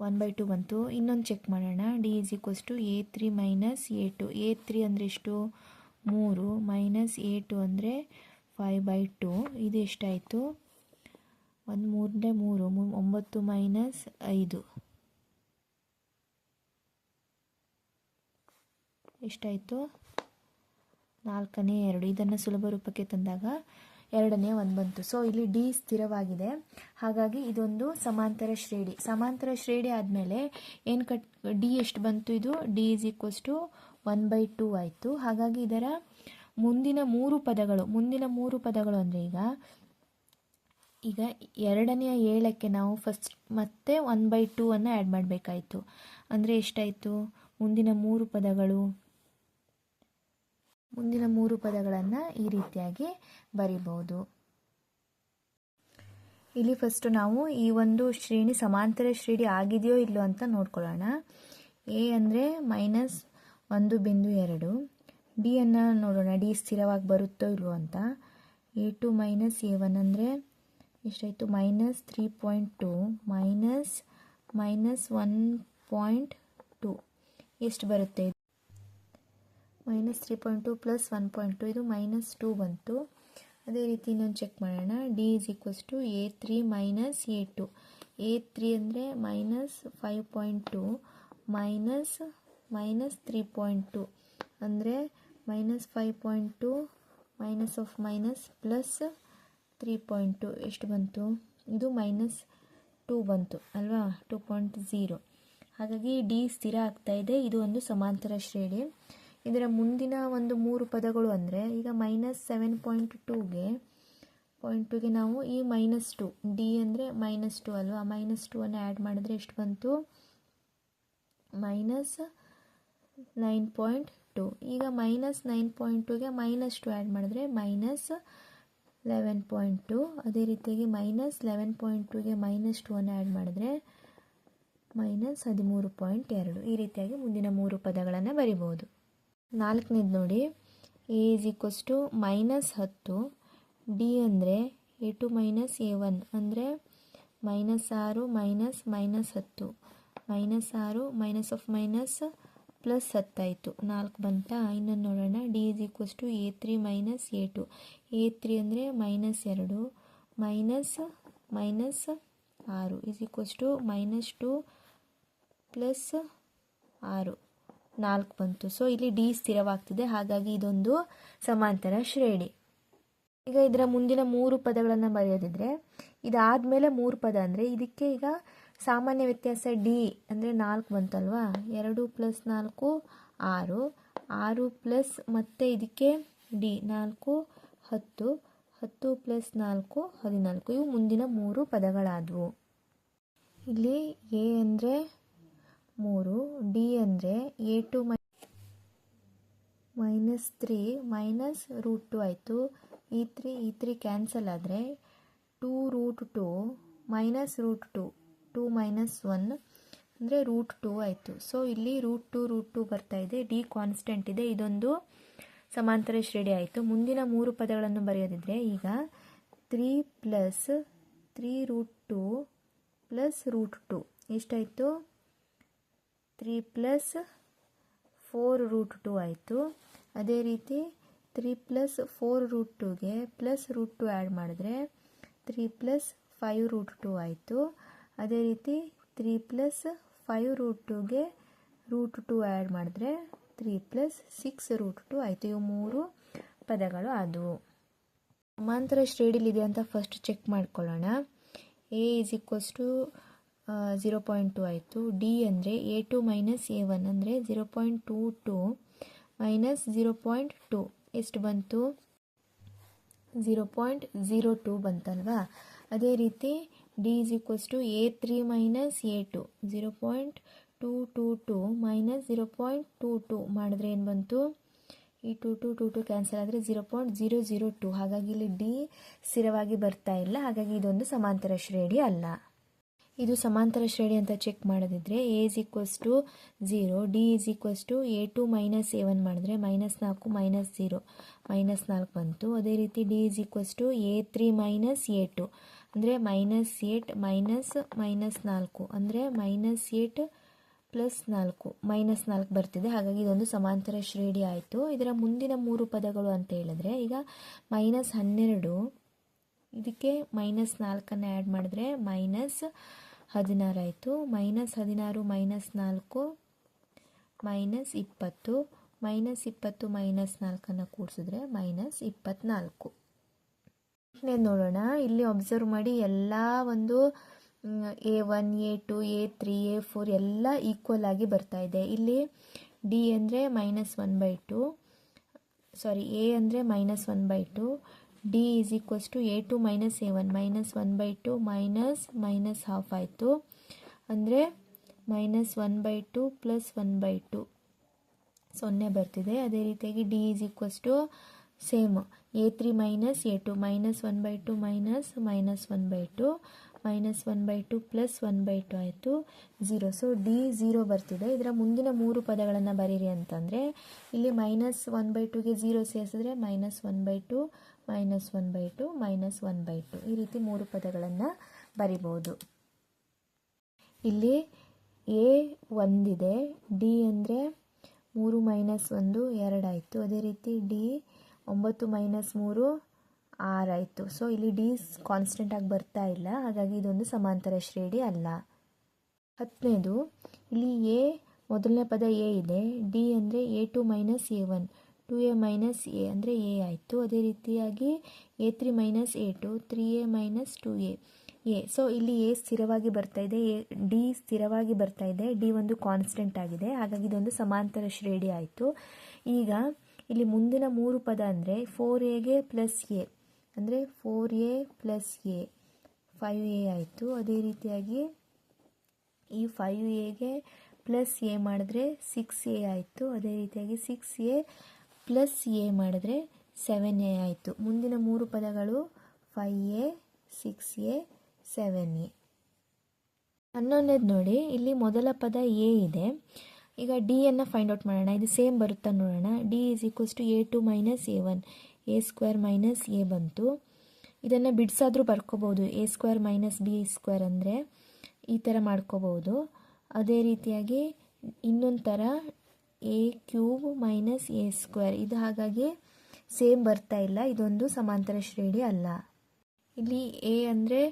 ಒನ್ ಬೈ ಟು ಬಂತು. ಇನ್ನೊಂದು ಚೆಕ್ ಮಾಡೋಣ. D is equals to a three minus a two. A three ಅಂದರೆ ಎಷ್ಟು? ಮೂರು. ಮೈನಸ್ ಎ ಟು ಅಂದರೆ ಫೈವ್ ಬೈ ಟು. ಇದು ಎಷ್ಟಾಯಿತು? ಒಂದು ಮೂರನೇ ಮೂರು ಒಂಬತ್ತು ಮೈನಸ್ ಐದು. ಎಷ್ಟಾಯಿತು? ನಾಲ್ಕನೇ ಎರಡು. ಇದನ್ನು ಸುಲಭ ರೂಪಕ್ಕೆ ತಂದಾಗ ಎರಡನೇ ಒಂದು ಬಂತು. ಸೊ ಇಲ್ಲಿ ಡಿ ಸ್ಥಿರವಾಗಿದೆ. ಹಾಗಾಗಿ ಇದೊಂದು ಸಮಾಂತರ ಶ್ರೇಣಿ. ಸಮಾಂತರ ಶ್ರೇಣಿ ಆದಮೇಲೆ ಏನು ಕಟ್ ಡಿ ಎಷ್ಟು ಬಂತು ಇದು? D is equals to one by two ಆಯಿತು. ಹಾಗಾಗಿ ಇದರ ಮುಂದಿನ ಮೂರು ಪದಗಳು, ಮುಂದಿನ ಮೂರು ಪದಗಳು ಅಂದರೆ ಈಗ ಈಗ ಎರಡನೆಯ ಏಳಕ್ಕೆ ನಾವು ಫಸ್ಟ್ ಮತ್ತೆ ಒನ್ ಬೈ ಟೂ ಅನ್ನು ಆ್ಯಡ್ ಮಾಡಬೇಕಾಯಿತು. ಅಂದರೆ ಎಷ್ಟಾಯಿತು? ಮುಂದಿನ ಮೂರು ಪದಗಳು. ಮುಂದಿನ ಮೂರು ಪದಗಳನ್ನು ಈ ರೀತಿಯಾಗಿ ಬರಿಬೋದು ಇಲ್ಲಿ ಫಸ್ಟು ನಾವು ಈ ಒಂದು ಶ್ರೇಣಿ ಸಮಾಂತರ ಶ್ರೇಣಿ ಆಗಿದೆಯೋ ಇಲ್ಲೋ ಅಂತ ನೋಡ್ಕೊಳ್ಳೋಣ. ಎ ಅಂದರೆ ಮೈನಸ್ ಒಂದು ಬಿಂದು ಎರಡು. ಡಿ ಅನ್ನು ನೋಡೋಣ. ಡಿ ಸ್ಥಿರವಾಗಿ ಬರುತ್ತೋ ಇಲ್ವೋ ಅಂತ. A two minus a one ಅಂದರೆ ಎಷ್ಟಾಯಿತು? Minus three point two, minus minus one point two. ಎಷ್ಟು ಬರುತ್ತೆ minus three point two plus one point two, ಇದು ಮೈನಸ್ ಟು ಬಂತು. ಅದೇ ರೀತಿ ಇನ್ನೊಂದು ಚೆಕ್ ಮಾಡೋಣ. D is equals to a three minus a two. A three ಅಂದರೆ minus five point two, minus minus three point two. ಅಂದರೆ minus five point two minus of minus plus three point two ಎಷ್ಟು ಬಂತು? ಇದು ಮೈನಸ್ ಟೂ ಬಂತು, ಅಲ್ವಾ? ಟೂ ಪಾಯಿಂಟ್ ಝೀರೋ ಹಾಗಾಗಿ ಡಿ ಸ್ಥಿರ ಆಗ್ತಾ ಇದೆ. ಇದು ಒಂದು ಸಮಾಂತರ ಶ್ರೇಣಿ. ಇದರ ಮುಂದಿನ ಒಂದು ಮೂರು ಪದಗಳು ಅಂದರೆ, ಈಗ ಮೈನಸ್ ಸೆವೆನ್ ಪಾಯಿಂಟ್ ಟೂಗೆ ಪಾಯಿಂಟ್ ಟೂಗೆ ನಾವು ಈ ಮೈನಸ್ ಟು ಡಿ ಅಂದರೆ ಮೈನಸ್ ಟು ಅಲ್ವಾ? ಮೈನಸ್ ಟು ಅನ್ನು ಆ್ಯಡ್ ಮಾಡಿದ್ರೆ ಎಷ್ಟು ಬಂತು? ಮೈನಸ್ ನೈನ್ ಪಾಯಿಂಟ್ ಟು ಈಗ ಮೈನಸ್ ನೈನ್ ಪಾಯಿಂಟ್ ಟೂಗೆ ಮೈನಸ್ ಟು ಆ್ಯಡ್ ಮಾಡಿದ್ರೆ ಮೈನಸ್ ಲೆವೆನ್ ಪಾಯಿಂಟ್ ಟು ಅದೇ ರೀತಿಯಾಗಿ ಮೈನಸ್ ಲೆವೆನ್ ಪಾಯಿಂಟ್ ಟೂಗೆ ಮೈನಸ್ ಟು ಅನ್ನು ಆ್ಯಡ್ ಮಾಡಿದ್ರೆ ಮೈನಸ್ ಹದಿಮೂರು ಪಾಯಿಂಟ್ ಎರಡು. ಈ ರೀತಿಯಾಗಿ ಮುಂದಿನ ಮೂರು ಪದಗಳನ್ನು ಬರಿಬೋದು. ನಾಲ್ಕನೇದು ನೋಡಿ. A is equals to minus ಹತ್ತು. ಡಿ ಅಂದರೆ a two minus a one ಅಂದರೆ ಮೈನಸ್ ಆರು ಮೈನಸ್ ಮೈನಸ್ ಹತ್ತು. ಮೈನಸ್ ಆರು ಮೈನಸ್ ಆಫ್ ಮೈನಸ್ ಪ್ಲಸ್ ಹತ್ತಾಯಿತು. ನಾಲ್ಕು ಬಂತಾ? ಇನ್ನೊಂದು ನೋಡೋಣ. D is equals to a three minus a two. A three ಅಂದರೆ ಮೈನಸ್ ಎರಡು. ಮೈನಸ್ ಮೈನಸ್ ಆರು. Is equals to minus two plus ಆರು. ನಾಲ್ಕು ಬಂತು. ಸೊ, ಇಲ್ಲಿ ಡಿ ಸ್ಥಿರವಾಗ್ತಿದೆ. ಹಾಗಾಗಿ ಇದೊಂದು ಸಮಾಂತರ ಶ್ರೇಣಿ. ಈಗ ಇದರ ಮುಂದಿನ ಮೂರು ಪದಗಳನ್ನು ಬರೆಯೋದಿದ್ರೆ, ಇದಾದಮೇಲೆ ಮೂರು ಪದ ಅಂದರೆ ಇದಕ್ಕೆ ಈಗ ಸಾಮಾನ್ಯ ವ್ಯತ್ಯಾಸ ಡಿ ಅಂದರೆ ನಾಲ್ಕು ಬಂತಲ್ವಾ? ಎರಡು ಪ್ಲಸ್ ನಾಲ್ಕು, ಆರು. ಆರು ಪ್ಲಸ್ ಮತ್ತೆ ಇದಕ್ಕೆ ಡಿ, ನಾಲ್ಕು, ಹತ್ತು. ಹತ್ತು ಪ್ಲಸ್ ನಾಲ್ಕು, ಹದಿನಾಲ್ಕು. ಇವು ಮುಂದಿನ ಮೂರು ಪದಗಳಾದವು. ಇಲ್ಲಿ ಎ ಅಂದರೆ ಮೂರು, ಡಿ ಅಂದರೆ A two my minus three minus root two ಆಯಿತು. ಈ ತ್ರೀ ಈ ತ್ರೀ ಕ್ಯಾನ್ಸಲ್ ಆದರೆ two root two minus root two. Two minus one ಅಂದರೆ ರೂಟ್ ಟೂ ಆಯಿತು. ಸೊ ಇಲ್ಲಿ ರೂಟ್ ಟು ರೂಟ್ ಟು ಬರ್ತಾ ಇದೆ. ಡಿ ಕಾನ್ಸ್ಟೆಂಟ್ ಇದೆ. ಇದೊಂದು ಸಮಾಂತರ ಶ್ರೇಣಿ ಆಯಿತು. ಮುಂದಿನ ಮೂರು ಪದಗಳನ್ನು ಬರೆಯೋದಿದ್ರೆ ಈಗ three plus three root two plus root two ಎಷ್ಟಾಯಿತು? Three plus four root two ಆಯಿತು. ಅದೇ ರೀತಿ ತ್ರೀ ಪ್ಲಸ್ ಫೋರ್ ರೂಟ್ ಟುಗೆ ಪ್ಲಸ್ ರೂಟ್ ಟು ಆ್ಯಡ್ ಮಾಡಿದ್ರೆ three plus five root two ಆಯಿತು. ಅದೇ ರೀತಿ ತ್ರೀ ಪ್ಲಸ್ ಫೈವ್ ರೂಟ್ ಟುಗೆ ರೂಟ್ ಟು ಆ್ಯಡ್ ಮಾಡಿದ್ರೆ three plus six root two ಆಯಿತು. ಇವು ಮೂರು ಪದಗಳು ಆದವು. ಸಮಾಂತರ ಶ್ರೇಣಿಲಿದೆ ಅಂತ ಫಸ್ಟ್ ಚೆಕ್ ಮಾಡ್ಕೊಳ್ಳೋಣ. A is equals to zero point two ಆಯಿತು. ಡಿ ಅಂದರೆ a two minus a one ಅಂದರೆ zero point two two minus zero point two ಎಷ್ಟು ಬಂತು? ಝೀರೋ ಪಾಯಿಂಟ್ ಝೀರೋ ಟು ಬಂತಲ್ವಾ? ಅದೇ ರೀತಿ equals to a three minus a two zero point two two two minus zero point two two ಮಾಡಿದ್ರೆ ಏನು ಬಂತು? ಈ two two two two cancel ಆದರೆ zero point zero zero two ಹಾಗಾಗಿ ಇಲ್ಲಿ ಡಿ ಸ್ಥಿರವಾಗಿ ಬರ್ತಾ ಇಲ್ಲ. ಹಾಗಾಗಿ ಇದೊಂದು ಸಮಾಂತರ ಶ್ರೇಣಿ ಅಲ್ಲ. ಇದು ಸಮಾಂತರ ಶ್ರೇಣಿ ಅಂತ check ಮಾಡೋದಿದ್ರೆ a is equals to zero d is equals to a two minus a one ಮಾಡಿದ್ರೆ ಮೈನಸ್ ನಾಲ್ಕು ಮೈನಸ್ ಝೀರೋ ಮೈನಸ್ ನಾಲ್ಕು ಬಂತು. ಅದೇ ರೀತಿ d is equals to a three minus a two ಅಂದರೆ ಮೈನಸ್ ಏಟ್ ಮೈನಸ್ ಮೈನಸ್ ನಾಲ್ಕು. ಅಂದರೆ ಮೈನಸ್ ಏಟ್ ಪ್ಲಸ್ ನಾಲ್ಕು. ಮೈನಸ್ ನಾಲ್ಕು ಬರ್ತಿದೆ. ಹಾಗಾಗಿ ಇದೊಂದು ಸಮಾಂತರ ಶ್ರೇಣಿ ಆಯಿತು. ಇದರ ಮುಂದಿನ ಮೂರು ಪದಗಳು ಅಂತ ಹೇಳಿದ್ರೆ, ಈಗ ಮೈನಸ್ ಹನ್ನೆರಡು, ಇದಕ್ಕೆ ಮೈನಸ್ ನಾಲ್ಕನ್ನು ಆ್ಯಡ್ ಮಾಡಿದ್ರೆ ಮೈನಸ್ ಹದಿನಾರು ಆಯಿತು. ಮೈನಸ್ ಹದಿನಾರು ಮೈನಸ್ ನಾಲ್ಕು ಮೈನಸ್ ಇಪ್ಪತ್ತು. ಮೈನಸ್ ಇಪ್ಪತ್ತು ಮೈನಸ್ ನಾಲ್ಕನ್ನು ಕೂಡಿಸಿದ್ರೆ ಮೈನಸ್ ಇಪ್ಪತ್ತ್ನಾಲ್ಕು ನೋಡೋಣ. ಇಲ್ಲಿ ಒಬ್ಸರ್ವ್ ಮಾಡಿ ಎಲ್ಲ ಒಂದು a one a two a three a four ಎಲ್ಲ ಈಕ್ವಲ್ ಆಗಿ ಬರ್ತಾ ಇದೆ. ಇಲ್ಲಿ ಡಿ ಅಂದರೆ minus one by two sorry a ಅಂದರೆ minus one by two d is equals to a two minus a one minus one by two minus minus half ಆಯಿತು. ಅಂದರೆ minus one by two plus one by two ಸೊನ್ನೆ ಬರ್ತಿದೆ. ಅದೇ ರೀತಿಯಾಗಿ d is equals to same a three minus a two minus one by two minus minus one by two minus one by two plus one by two ಆಯಿತು. ಝೀರೋ ಸೊ ಡಿ ಝೀರೋ ಬರ್ತಿದೆ. ಇದರ ಮುಂದಿನ ಮೂರು ಪದಗಳನ್ನು ಬರೀರಿ ಅಂತಂದರೆ, ಇಲ್ಲಿ ಮೈನಸ್ ಒನ್ ಬೈ ಟುಗೆ ಝೀರೋ ಸೇರಿಸಿದ್ರೆ minus one by two minus one by two minus one by two ಈ ರೀತಿ ಮೂರು ಪದಗಳನ್ನು ಬರಿಬೋದು ಇಲ್ಲಿ ಎ ಒಂದಿದೆ. ಡಿ ಅಂದರೆ ಮೂರು ಮೈನಸ್ ಒಂದು ಎರಡಾಯಿತು ಅದೇ ರೀತಿ ಡಿ ಒಂಬತ್ತು ಮೈನಸ್ ಮೂರು ಆರಾಯಿತು ಸೊ ಇಲ್ಲಿ ಡಿ ಕಾನ್ಸ್ಟೆಂಟ್ ಆಗಿ ಬರ್ತಾ ಇಲ್ಲ. ಹಾಗಾಗಿ ಇದೊಂದು ಸಮಾಂತರ ಶ್ರೇಣಿ ಅಲ್ಲ. ಹತ್ತನೇದು, ಇಲ್ಲಿ ಎ ಮೊದಲನೇ ಪದ ಎ ಇದೆ. ಡಿ ಅಂದರೆ a two minus a one. Two a minus a ಅಂದರೆ ಎ ಆಯಿತು. ಅದೇ ರೀತಿಯಾಗಿ a three minus a two three a minus two a a so ಇಲ್ಲಿ ಎ ಸ್ಥಿರವಾಗಿ ಬರ್ತಾ ಇದೆ. ಎ ಡಿ ಸ್ಥಿರವಾಗಿ ಬರ್ತಾ ಇದೆ. ಡಿ ಒಂದು ಕಾನ್ಸ್ಟೆಂಟ್ ಆಗಿದೆ. ಹಾಗಾಗಿ ಇದೊಂದು ಸಮಾಂತರ ಶ್ರೇಣಿ ಆಯಿತು. ಈಗ ಇಲ್ಲಿ ಮುಂದಿನ ಮೂರು ಪದ ಅಂದರೆ ಫೋರ್ ಎಗೆ ಪ್ಲಸ್ ಎ ಅಂದರೆ four a plus a five a ಆಯಿತು. ಅದೇ ರೀತಿಯಾಗಿ ಈ ಫೈವ್ ಎಗೆ ಪ್ಲಸ್ ಎ ಮಾಡಿದ್ರೆ ಸಿಕ್ಸ್ ಎ ಆಯಿತು. ಅದೇ ರೀತಿಯಾಗಿ ಸಿಕ್ಸ್ ಎ ಪ್ಲಸ್ ಎ ಮಾಡಿದ್ರೆ ಸೆವೆನ್ ಎ ಆಯಿತು. ಮುಂದಿನ ಮೂರು ಪದಗಳು five a six a seven a ಹನ್ನೊಂದನೇದು ನೋಡಿ. ಇಲ್ಲಿ ಮೊದಲ ಪದ ಎ ಇದೆ. ಈಗ ಡಿಯನ್ನು ಫೈಂಡ್ ಔಟ್ ಮಾಡೋಣ. ಇದು ಸೇಮ್ ಬರುತ್ತಾ ನೋಡೋಣ. D is equals to a two minus a one a square minus a ಬಂತು. ಇದನ್ನು ಬಿಡ್ಸಾದರೂ ಬರ್ಕೋಬೋದು. A square minus b square ಅಂದರೆ ಈ ಥರ ಮಾಡ್ಕೋಬೋದು. ಅದೇ ರೀತಿಯಾಗಿ ಇನ್ನೊಂದು ಥರ a cube minus a square ಇದು ಹಾಗಾಗಿ ಸೇಮ್ ಬರ್ತಾ ಇಲ್ಲ. ಇದೊಂದು ಸಮಾಂತರ ಶ್ರೇಣಿ ಅಲ್ಲ. ಇಲ್ಲಿ ಎ ಅಂದರೆ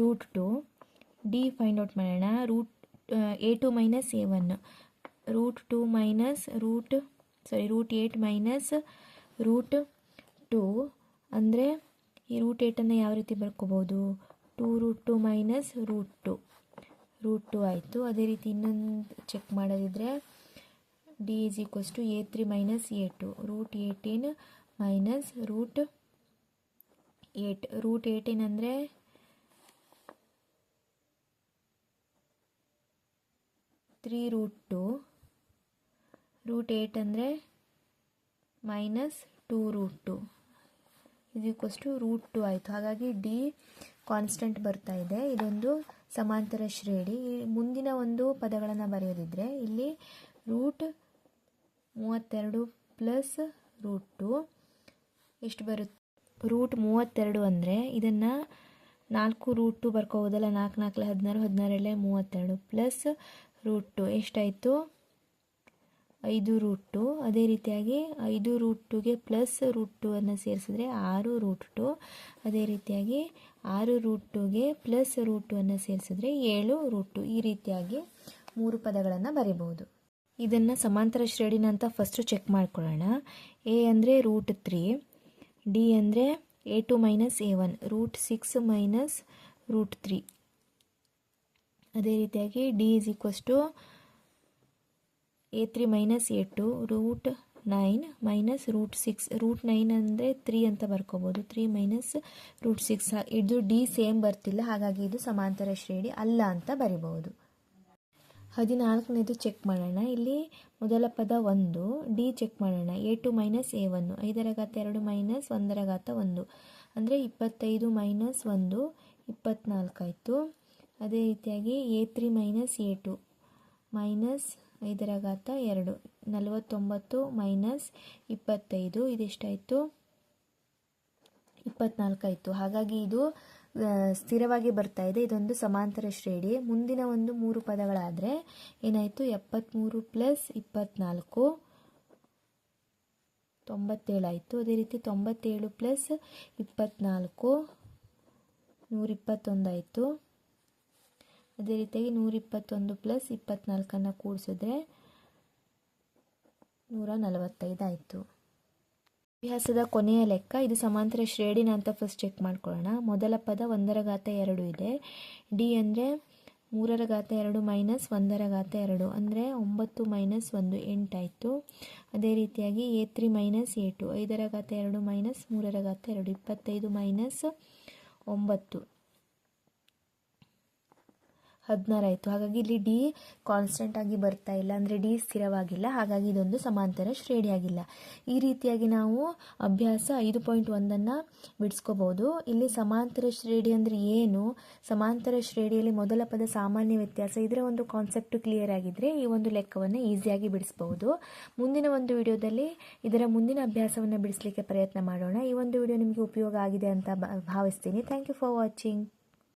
root two d find out ಮಾಡೋಣ. Root a two minus a one root two minus root sorry root eight minus root two ಅಂದರೆ ಈ ರೂಟ್ ಏಟನ್ನು ಯಾವ ರೀತಿ ಬರ್ಕೋಬೋದು? Two root two minus root two root two ಆಯಿತು. ಅದೇ ರೀತಿ ಇನ್ನೊಂದು check ಮಾಡೋದಿದ್ರೆ d is equals to a three minus a two root eighteen minus root eight root eighteen ಅಂದರೆ three root two root eight ಅಂದರೆ ಮೈನಸ್ ಟೂ ರೂಟ್ ಟು ಇದು ಈಕ್ವಸ್ ಟು ರೂಟ್ ಟು ಆಯಿತು. ಹಾಗಾಗಿ ಡಿ ಕಾನ್ಸ್ಟೆಂಟ್ ಬರ್ತಾ ಇದೆ. ಇದೊಂದು ಸಮಾಂತರ ಶ್ರೇಣಿ. ಮುಂದಿನ ಒಂದು ಪದಗಳನ್ನು ಬರೆಯೋದಿದ್ರೆ ಇಲ್ಲಿ ರೂಟ್ ಮೂವತ್ತೆರಡು ಪ್ಲಸ್ ರೂಟ್ ಟು ಎಷ್ಟು ಬರುತ್ತೆ? ರೂಟ್ ಮೂವತ್ತೆರಡು ಅಂದರೆ ಇದನ್ನು ನಾಲ್ಕು ರೂಟ್ ಟು ಬರ್ಕೋಬೋದಲ್ಲ ನಾಲ್ಕು ನಾಲ್ಕಲೆ ಹದಿನಾರು, ಹದಿನಾರಲ್ಲೇ ಮೂವತ್ತೆರಡು ಪ್ಲಸ್ ರೂಟ್ ಟು ಎಷ್ಟಾಯಿತು? ಐದು ರೂಟ್. ಅದೇ ರೀತಿಯಾಗಿ ಐದು ರೂಟ್ ಟುಗೆ ಪ್ಲಸ್ ರೂಟ್ ಟು ಅನ್ನು ಸೇರಿಸಿದ್ರೆ ಆರು ರೂಟ್. ಟು ಅದೇ ರೀತಿಯಾಗಿ ಆರು ರೂಟ್ ಟುಗೆ ಪ್ಲಸ್ ರೂಟ್ ಟು ಅನ್ನು ಸೇರಿಸಿದ್ರೆ ಏಳು ರೂಟ್. ಟು ಈ ರೀತಿಯಾಗಿ ಮೂರು ಪದಗಳನ್ನು ಬರೀಬೋದು. ಇದನ್ನು ಸಮಾಂತರ ಶ್ರೇಣಿನ ಅಂತ ಫಸ್ಟು ಚೆಕ್ ಮಾಡ್ಕೊಳ್ಳೋಣ. ಎ ಅಂದರೆ ರೂಟ್ ತ್ರೀ ಡಿ ಅಂದರೆ a two minus a one root six minus root three ಅದೇ ರೀತಿಯಾಗಿ d is equals to a three minus a two root nine minus root six root nine ಅಂದರೆ ತ್ರೀ ಅಂತ ಬರ್ಕೋಬೋದು. ತ್ರೀ ಮೈನಸ್ ರೂಟ್ ಸಿಕ್ಸ್ ಇದು ಡಿ ಸೇಮ್ ಬರ್ತಿಲ್ಲ, ಹಾಗಾಗಿ ಇದು ಸಮಾಂತರ ಶ್ರೇಣಿ ಅಲ್ಲ ಅಂತ ಬರಿಬೋದು ಹದಿನಾಲ್ಕನೇದು ಚೆಕ್ ಮಾಡೋಣ. ಇಲ್ಲಿ ಮೊದಲ ಪದ ಒಂದು ಡಿ ಚೆಕ್ ಮಾಡೋಣ. ಎ ಟು ಮೈನಸ್ ಎ ಒನ್ನು ಐದರ ಘಾತ ಎರಡು ಮೈನಸ್ ಒಂದರ ಘಾತ ಒಂದು. ಅಂದರೆ ಇಪ್ಪತ್ತೈದು ಮೈನಸ್ ಒಂದು ಇಪ್ಪತ್ನಾಲ್ಕಾಯಿತು ಅದೇ ರೀತಿಯಾಗಿ a three minus a two minus ಐದರ ಘಾತ ಎರಡು, ನಲವತ್ತೊಂಬತ್ತು ಮೈನಸ್ ಇಪ್ಪತ್ತೈದು, ಇದೆಷ್ಟಾಯಿತು? ಇಪ್ಪತ್ನಾಲ್ಕಾಯಿತು. ಹಾಗಾಗಿ ಇದು ಸ್ಥಿರವಾಗಿ ಬರ್ತಾ ಇದೆ. ಇದೊಂದು ಸಮಾಂತರ ಶ್ರೇಣಿ. ಮುಂದಿನ ಒಂದು ಮೂರು ಪದಗಳಾದರೆ ಏನಾಯಿತು? ಎಪ್ಪತ್ತ್ಮೂರು ಪ್ಲಸ್ ಇಪ್ಪತ್ನಾಲ್ಕು, ತೊಂಬತ್ತೇಳಾಯಿತು. ಅದೇ ರೀತಿ ತೊಂಬತ್ತೇಳು ಪ್ಲಸ್ ಇಪ್ಪತ್ನಾಲ್ಕು, ನೂರಿಪ್ಪತ್ತೊಂದಾಯಿತು. ಅದೇ ರೀತಿಯಾಗಿ ನೂರಿಪ್ಪತ್ತೊಂದು ಪ್ಲಸ್ ಇಪ್ಪತ್ನಾಲ್ಕನ್ನು ಕೂಡಿಸಿದ್ರೆ ನೂರ ನಲವತ್ತೈದು ಆಯಿತು. ಅಭ್ಯಾಸದ ಕೊನೆಯ ಲೆಕ್ಕ, ಇದು ಸಮಾಂತರ ಶ್ರೇಣಿನ ಅಂತ ಫಸ್ಟ್ ಚೆಕ್ ಮಾಡ್ಕೊಳ್ಳೋಣ. ಮೊದಲ ಪದ ಒಂದರ ಘಾತ ಎರಡು ಇದೆ. ಡಿ ಅಂದರೆ ಮೂರರ ಘಾತ ಎರಡು ಮೈನಸ್ ಒಂದರ ಘಾತ ಎರಡು, ಅಂದರೆ ಒಂಬತ್ತು ಮೈನಸ್ ಒಂದು ಎಂಟಾಯಿತು ಅದೇ ರೀತಿಯಾಗಿ a three minus a two ಐದರ ಘಾತ ಎರಡು ಮೈನಸ್ ಮೂರರ ಘಾತ ಎರಡು, ಇಪ್ಪತ್ತೈದು ಮೈನಸ್ ಒಂಬತ್ತು. ಹದಿನಾರು ಆಯಿತು. ಹಾಗಾಗಿ ಇಲ್ಲಿ ಡಿ ಕಾನ್ಸ್ಟೆಂಟ್ ಆಗಿ ಬರ್ತಾ ಇಲ್ಲ. ಅಂದರೆ ಡಿ ಸ್ಥಿರವಾಗಿಲ್ಲ. ಹಾಗಾಗಿ ಇದೊಂದು ಸಮಾಂತರ ಶ್ರೇಣಿಯಾಗಿಲ್ಲ ಈ ರೀತಿಯಾಗಿ ನಾವು ಅಭ್ಯಾಸ ಐದು ಪಾಯಿಂಟ್ ಒಂದನ್ನು ಬಿಡಿಸ್ಕೋಬೋದು. ಇಲ್ಲಿ ಸಮಾಂತರ ಶ್ರೇಣಿ ಅಂದರೆ ಏನು? ಸಮಾಂತರ ಶ್ರೇಣಿಯಲ್ಲಿ ಮೊದಲ ಪದ ಸಾಮಾನ್ಯ ವ್ಯತ್ಯಾಸ. ಇದರ ಒಂದು ಕಾನ್ಸೆಪ್ಟ್ ಕ್ಲಿಯರ್ ಆಗಿದ್ದರೆ ಈ ಒಂದು ಲೆಕ್ಕವನ್ನು ಈಸಿಯಾಗಿ ಬಿಡಿಸ್ಬೋದು. ಮುಂದಿನ ಒಂದು ವಿಡಿಯೋದಲ್ಲಿ ಇದರ ಮುಂದಿನ ಅಭ್ಯಾಸವನ್ನು ಬಿಡಿಸಲಿಕ್ಕೆ ಪ್ರಯತ್ನ ಮಾಡೋಣ. ಈ ಒಂದು ವಿಡಿಯೋ ನಿಮಗೆ ಉಪಯೋಗ ಆಗಿದೆ ಅಂತ ಭಾವಿಸ್ತೀನಿ. Thank you for watching